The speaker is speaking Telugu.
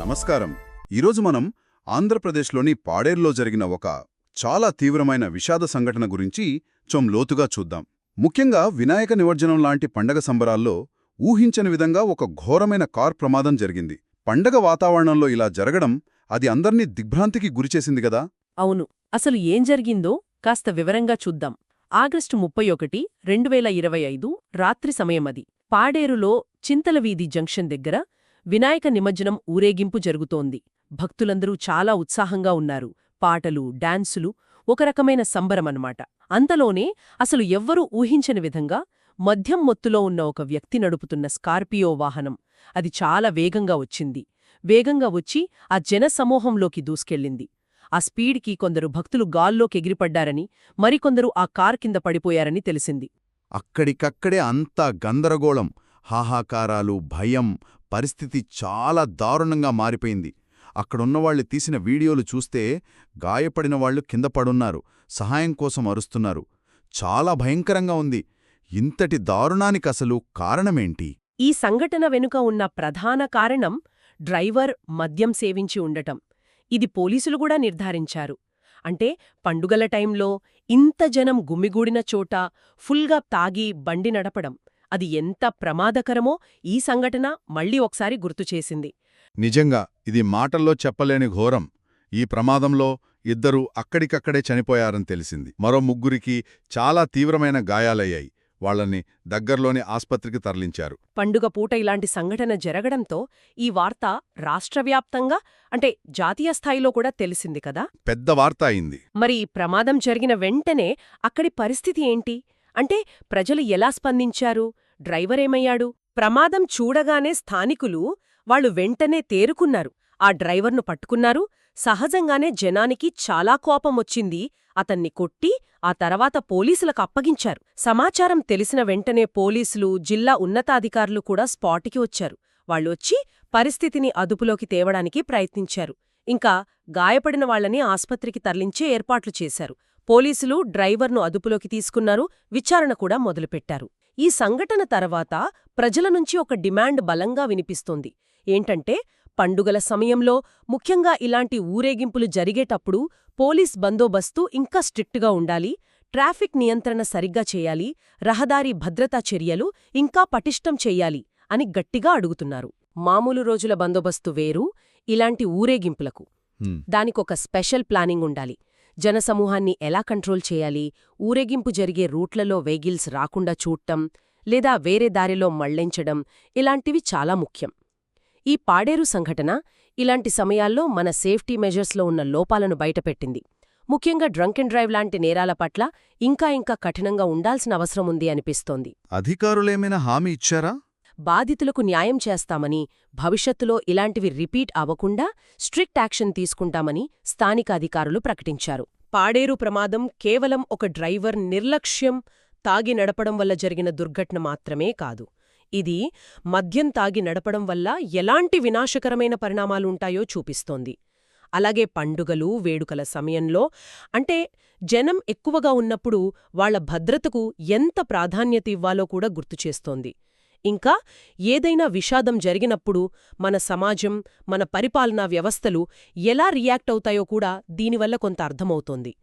నమస్కారం. ఈరోజు మనం ఆంధ్రప్రదేశ్లోని పాడేరులో జరిగిన ఒక చాలా తీవ్రమైన విషాద సంఘటన గురించి చొం లోతుగా చూద్దాం. ముఖ్యంగా వినాయక నిమజ్జనం లాంటి పండగ సంబరాల్లో ఊహించని విధంగా ఒక ఘోరమైన కార్ ప్రమాదం జరిగింది. పండగ వాతావరణంలో ఇలా జరగడం అది అందర్నీ దిగ్భ్రాంతికి గురిచేసింది గదా అవును. అసలు ఏం జరిగిందో కాస్త వివరంగా చూద్దాం. ఆగస్టు ముప్పై ఒకటి రెండు వేల ఇరవై ఐదు రాత్రి సమయమది. పాడేరులో చింతలవీధి జంక్షన్ దగ్గర వినాయక నిమజ్జనం ఊరేగింపు జరుగుతోంది. భక్తులందరూ చాలా ఉత్సాహంగా ఉన్నారు. పాటలు డాన్సులు ఒక రకమైన సంబరమన్నమాట. అంతలోనే అసలు ఎవ్వరూ ఊహించని విధంగా మద్యం మొత్తులో ఉన్న ఒక వ్యక్తి నడుపుతున్న స్కార్పియో వాహనం అది చాలా వేగంగా వచ్చింది. వేగంగా వచ్చి ఆ జనసమూహంలోకి దూసుకెళ్ళింది. ఆ స్పీడ్కి కొందరు భక్తులు గాల్లోకి ఎగిరిపడ్డారని మరికొందరు ఆ కార్ కింద పడిపోయారని తెలిసింది. అక్కడికక్కడే అంతా గందరగోళం. హాహాకారాలు భయం పరిస్థితి చాలా దారుణంగా మారిపోయింది. అక్కడున్నవాళ్ళు తీసిన వీడియోలు చూస్తే గాయపడిన వాళ్ళు కింద పడున్నారు సహాయం కోసం అరుస్తున్నారు. చాలా భయంకరంగా ఉంది. ఇంతటి దారుణానికసలు కారణమేంటి? ఈ సంఘటన వెనుక ఉన్న ప్రధాన కారణం డ్రైవర్ మద్యం సేవించి ఉండటం. ఇది పోలీసులు కూడా నిర్ధారించారు. అంటే పండుగల టైంలో ఇంత జనం గుమిగూడిన చోట ఫుల్గా తాగి బండి నడపడం. అది ఎంత ప్రమాదకరమో ఈ సంఘటన మళ్ళీ ఒకసారి గుర్తుచేసింది నిజంగా ఇది మాటల్లో చెప్పలేని ఘోరం. ఈ ప్రమాదంలో ఇద్దరు అక్కడికక్కడే చనిపోయారని తెలిసింది. మరో ముగ్గురికి చాలా తీవ్రమైన గాయాలయ్యాయి. వాళ్ళని దగ్గర్లోని ఆస్పత్రికి తరలించారు. పండుగ పూట ఇలాంటి సంఘటన జరగడంతో ఈ వార్త రాష్ట్రవ్యాప్తంగా అంటే జాతీయ స్థాయిలో కూడా తెలిసింది కదా? పెద్ద వార్త అయింది. మరి ఈ ప్రమాదం జరిగిన వెంటనే అక్కడి పరిస్థితి ఏంటి? అంటే ప్రజలు ఎలా స్పందించారు? డ్రైవరేమయ్యాడు ప్రమాదం చూడగానే స్థానికులు వాళ్ళు వెంటనే తేరుకున్నారు. ఆ డ్రైవర్ను పట్టుకున్నారు. సహజంగానే జనానికి చాలా కోపమొచ్చింది. అతన్ని కొట్టి ఆ తర్వాత పోలీసులకు అప్పగించారు. సమాచారం తెలిసిన వెంటనే పోలీసులు జిల్లా ఉన్నతాధికారులు కూడా స్పాటికి వచ్చారు. వాళ్ళొచ్చి పరిస్థితిని అదుపులోకి తేవడానికి ప్రయత్నించారు. ఇంకా గాయపడిన వాళ్ళని ఆస్పత్రికి తరలించే ఏర్పాట్లు చేశారు. పోలీసులు డ్రైవర్ను అదుపులోకి తీసుకున్నారు విచారణ కూడా మొదలుపెట్టారు. ఈ సంఘటన తర్వాత ప్రజల నుంచి ఒక డిమాండ్ బలంగా వినిపిస్తోంది. ఏంటంటే పండుగల సమయంలో ముఖ్యంగా ఇలాంటి ఊరేగింపులు జరిగేటప్పుడు పోలీస్ బందోబస్తు ఇంకా స్ట్రిక్ట్గా ఉండాలి ట్రాఫిక్ నియంత్రణ సరిగ్గా చేయాలి రహదారి భద్రతా చర్యలు ఇంకా పటిష్టం చెయ్యాలి అని గట్టిగా అడుగుతున్నారు. మామూలు రోజుల బందోబస్తు వేరు ఇలాంటి ఊరేగింపులకు. దానికొక స్పెషల్ ప్లానింగ్ ఉండాలి. జనసమూహాన్ని ఎలా కంట్రోల్ చేయాలి? ఊరేగింపు జరిగే రూట్లలో వెహిగిల్స్ రాకుండా చూడటం లేదా వేరే దారిలో మళ్ళించడం ఇలాంటివి చాలా ముఖ్యం. ఈ పాడేరు సంఘటన ఇలాంటి సమయాల్లో మన సేఫ్టీ మెజర్స్లో ఉన్న లోపాలను బయటపెట్టింది. ముఖ్యంగా డ్రంక్ అండ్ డ్రైవ్ లాంటి నేరాల పట్ల ఇంకా ఇంకా కఠినంగా ఉండాల్సిన అవసరం ఉంది అనిపిస్తోంది. అధికారులేమైనా హామీ ఇచ్చారా? బాధితులకు న్యాయం చేస్తామని భవిష్యత్తులో ఇలాంటివి రిపీట్ అవ్వకుండా స్ట్రిక్ట్ యాక్షన్ తీసుకుంటామని స్థానిక అధికారులు ప్రకటించారు. పాడేరు ప్రమాదం కేవలం ఒక డ్రైవర్ నిర్లక్ష్యం తాగి నడపడం వల్ల జరిగిన దుర్ఘటన మాత్రమే కాదు. ఇది మద్యం తాగి నడపడం వల్ల ఎలాంటి వినాశకరమైన పరిణామాలుంటాయో చూపిస్తోంది. అలాగే పండుగలు వేడుకల సమయంలో అంటే జనం ఎక్కువగా ఉన్నప్పుడు వాళ్ళ భద్రతకు ఎంత ప్రాధాన్యత ఇవ్వాలో కూడా గుర్తుచేస్తోంది ఇంకా ఏదైనా విషాదం జరిగినప్పుడు మన సమాజం మన పరిపాలనా వ్యవస్థలు ఎలా రియాక్ట్ అవుతాయో కూడా దీనివల్ల కొంత అర్థమవుతోంది.